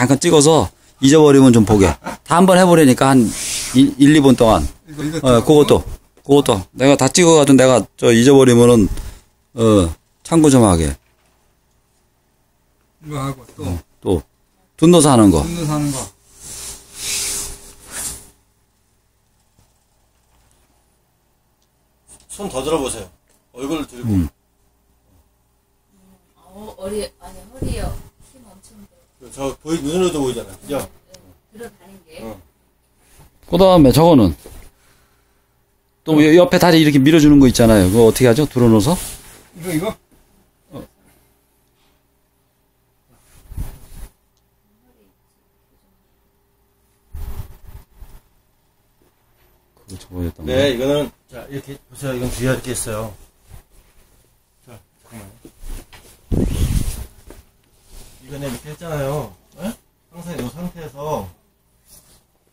잠깐 찍어서 잊어버리면 좀 보게. 다 한 번 해보려니까 한 1, 2분 동안. 이거 이거 어, 그것도, 그것도. 내가 다 찍어가지고 내가 저 잊어버리면은, 어, 참고 좀 하게. 이거 하고 또 또, 돈 넣어서 하는 거. 분노 사는 거. 손 더 들어보세요. 얼굴을 들고. 음. 어, 어리, 아니. 저 보이 눈으로도 보이잖아요. 그죠? 들어가는 게. 어. 그 다음에 저거는, 또 여- 옆에 다리 이렇게 밀어주는 거 있잖아요. 그거 어떻게 하죠? 들어놓어서? 이거 이거 그거 저거였던 거. 네, 이거는, 자, 이렇게, 보세요. 이건 뒤에 이렇게 있어요. 자, 잠깐만요. 이렇게 했잖아요. 예? 항상 이 상태에서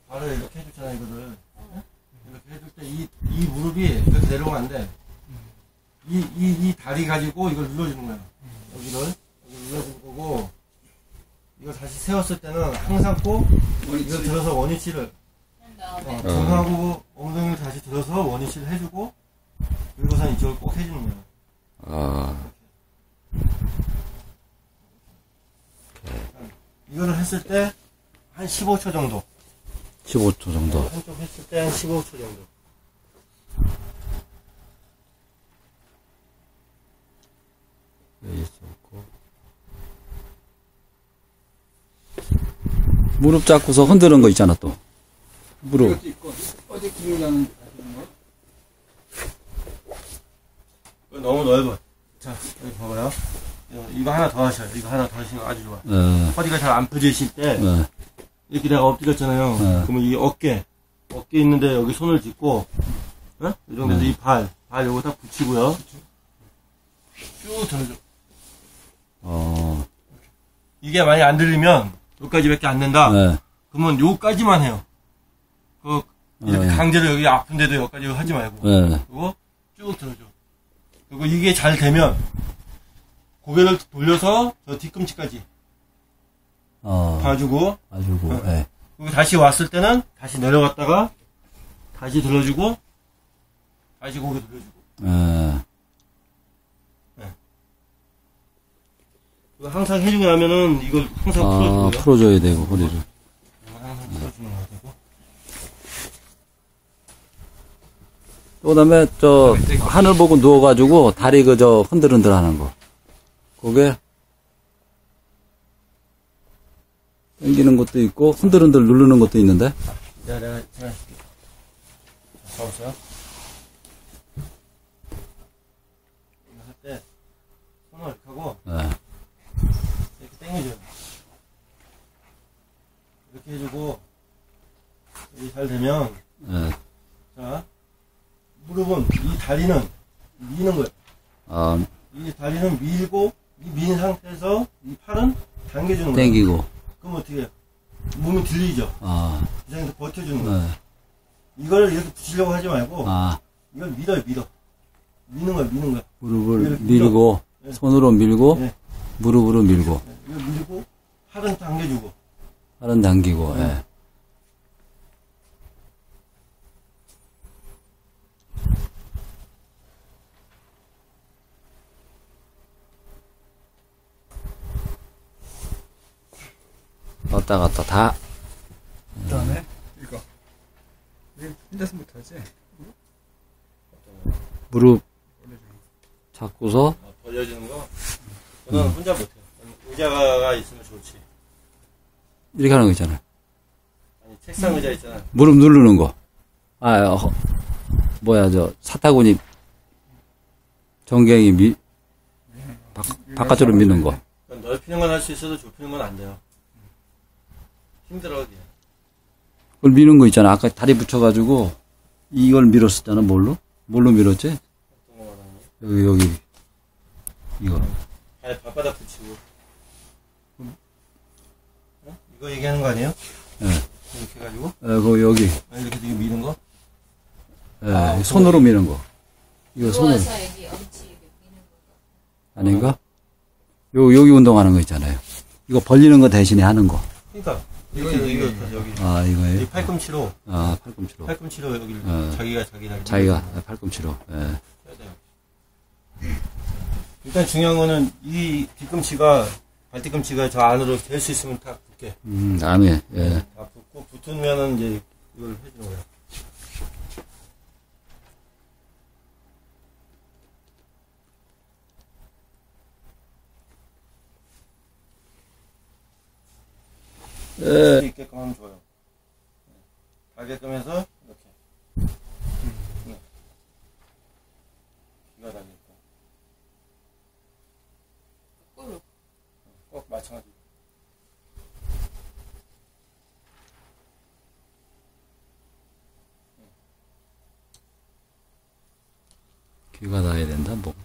발을 이렇게 해줬잖아요, 이거를. 예? 이렇게 해줄 때 이, 이 무릎이 이렇게 내려오면 안 돼. 이, 이, 이 다리 가지고 이걸 눌러주는 거예요. 여기를. 여기 눌러주는 거고, 이걸 다시 세웠을 때는 항상 꼭 이걸 들어서 원위치를 한 다음에. 어, 등하고 엉덩이를 다시 들어서 원위치를 해주고 그리고선 이쪽을 꼭 해주는 거예요. 아, 이 거를 했을 때 한 15초 정도. 15초 정도. 한쪽 했을 때 한 15초 정도. 무릎 잡고서 흔드는 거 있잖아, 또. 무릎. 이것도 있고 어디 기울라는 거. 너무 넓어. 자, 여기 봐봐요. 이거, 이거 하나 더 하셔요. 이거 하나 더 하시면 아주 좋아. 어, 허리가 잘 안 펴지실 때 어, 이렇게 내가 엎드렸잖아요. 네. 그러면 이 어깨, 어깨 있는데 여기 손을 짚고, 어? 이 정도에서 네. 이 발, 발 요거 딱 붙이고요. 쭉 들어줘. 어, 이게 많이 안 들리면 여기까지밖에 안 된다. 네. 그러면 요까지만 해요. 그 이렇게 네. 강제로 여기 아픈데도 여기까지 하지 말고 네. 그리고 쭉 들어줘. 그리고 이게 잘 되면 고개를 돌려서 저 뒤꿈치까지 어, 봐주고 봐주고, 예. 그리고 다시 왔을 때는 다시 내려갔다가 다시 들어주고 다시 고개 돌려주고 예. 그거 항상 해주고 나면은 이걸 항상 아, 풀어주고요. 풀어줘야 되고, 허리를. 항상 풀어주는 거 되고 그 다음에, 저, 하늘 보고 누워가지고, 다리 그저 흔들흔들 하는 거. 그게, 당기는 것도 있고, 흔들흔들 누르는 것도 있는데, 내가 내가 제가 잡았어요. 이거 할때 손을 이렇게 하고 예. 이렇게 당겨줘요. 이렇게 해주고 이게 잘 되면 예. 자 무릎은 이 다리는 미는 거예요. 아, 이 다리는 밀고 이 민 상태에서 이 팔은 당겨주는 거예요. 땡기고, 그럼 어떻게 해요? 몸이 들리죠. 아, 이 상태에서 버텨주는 거예요. 예. 이걸 이렇게 붙이려고 하지 말고 아, 이걸 밀어요, 밀어. 미는 거야, 미는 거야. 무릎을 밀고, 네. 손으로 밀고, 네. 무릎으로 밀고, 네, 이거 밀고 팔은 당겨주고. 팔은 당기고, 예. 네. 왔다 갔다 다, 그 다음에 이거. 이거 혼자서 못하지. 무릎 잡고서, 어, 벌려주는 거. 그건 혼자 못해. 의자가 있으면 좋지. 이렇게 하는 거 있잖아요. 아니, 책상 의자 있잖아. 무릎 누르는 거. 아, 어, 뭐야, 저, 사타구니, 정경이 미, 바, 바깥으로 미는 거. 넓히는 건 할 수 있어도 좁히는 건 안 돼요. 힘들어. 그걸 미는 거 있잖아. 아까 다리 붙여가지고, 이걸 밀었었잖아, 뭘로? 뭘로 밀었지? 어떤 거 말하는 여기, 여기. 이거. 발, 발바닥 붙이고. 어? 이거 얘기하는 거 아니에요? 예. 이렇게 해가지고. 어, 그, 여기. 아, 이렇게 되게 미는 거? 예, 아, 손으로 미는 거. 이거 손으로. 아닌가? 요, 여기 운동하는 거 있잖아요. 이거 벌리는 거 대신에 하는 거. 그러니까 이거, 이거. 여기 아, 이거예요? 이 팔꿈치로 아, 팔꿈치로. 팔꿈치로 여기를 어. 자기가 자기 날 자기가 팔꿈치로. 예. 일단 중요한 거는 이 뒤꿈치가 발뒤꿈치가 저 안으로 될 수 있으면 딱 붙게 음, 암에, 예. 다 붙고 붙으면은 이제 이걸 해주는. 예. 수 있게끔 하면 좋아요. 가게끔 해서 이렇게. 네. 기가 다니까 거꾸로. 꼭 마찬가지. 귀가 닿아야 된다, 목.